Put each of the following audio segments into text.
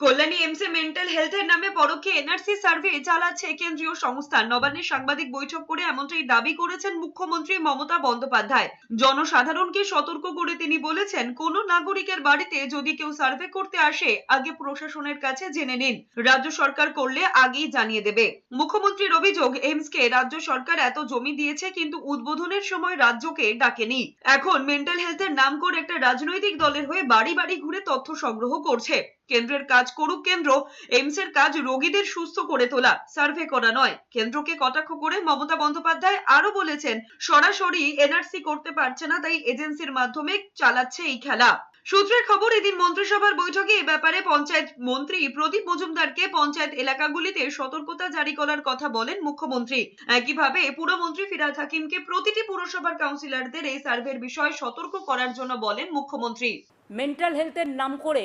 Kalyani এমসে mental হেলথের নামে পরোক্ষে NRC survey চালাচ্ছে কেন্দ্রীয় সংস্থা। নবান্নে সাংবাদিক বৈঠক করে এমনটাই দাবি করেছেন মুখ্যমন্ত্রী মমতা বন্দ্যোপাধ্যায়। জনসাধারণকে সতর্ক করে তিনি বলেছেন, কোন নাগরিকের বাড়িতে যদি কেউ সার্ভে করতে আসে, আগে প্রশাসনের কাছে জেনে নিন। রাজ্য সরকার করলে আগেই জানিয়ে দেবে। মুখ্যমন্ত্রীর অভিযোগ এইমসকে রাজ্য সরকার এত জমি দিয়েছে কিন্তু উদ্বোধনের সময় রাজ্যকে ডাকেনি। এখন মেন্টাল হেলথের নাম করে একটা রাজনৈতিক দলের হয়ে বাড়ি বাড়ি ঘুরে তথ্য সংগ্রহ করছে। কেন্দ্রের কাজ করুক কেন্দ্র এইমস এর কাজ রোগীদের সুস্থ করে তোলা। সার্ভে করা নয়। কেন্দ্রকে কটাক্ষ করে মমতা বন্দ্যোপাধ্যায় আরও বলেছেন, সরাসরি এনআরসি করতে পারছে না, তাই এজেন্সির মাধ্যমে চালাচ্ছে এই খেলা। সূত্রের খবর, এদিন মন্ত্রিসভার বৈঠকে এ ব্যাপারে পঞ্চায়েত মন্ত্রী প্রদীপ মজুমদারকে পঞ্চায়েত এলাকাগুলিতে সতর্কতা জারি করার কথা বলেন মুখ্যমন্ত্রী। একইভাবে, পুরমন্ত্রী ফিরাদ হাকিমকে প্রতিটি পুরসভার কাউন্সিলরদের এই সার্ভের বিষয়ে সতর্ক করার জন্য বলেন মুখ্যমন্ত্রী। মেন্টাল হেলথের নাম করে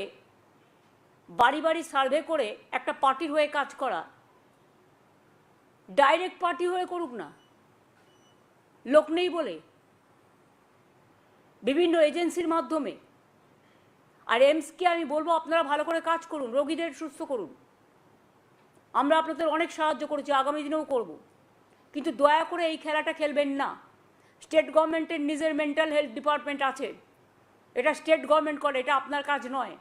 বাড়ি বাড়ি সার্ভে করে একটা পার্টির হয়ে কাজ করা। ডাইরেক্ট পার্টি হয়ে করুক না। লোক নেই বলে। বিভিন্ন এজেন্সির মাধ্যমে। আর এমসকে আমি বলব, আপনারা ভালো করে কাজ করুন, রোগীদের সুস্থ করুন। আমরা আপনাদের অনেক সাহায্য করেছি, আগামী দিনেও করব। কিন্তু দয়া করে এই খেলাটা খেলবেন না। স্টেট গভর্নমেন্টের নিজের মেন্টাল হেলথ ডিপার্টমেন্ট আছে। এটা স্টেট গভর্নমেন্ট করে, এটা আপনার কাজ নয়।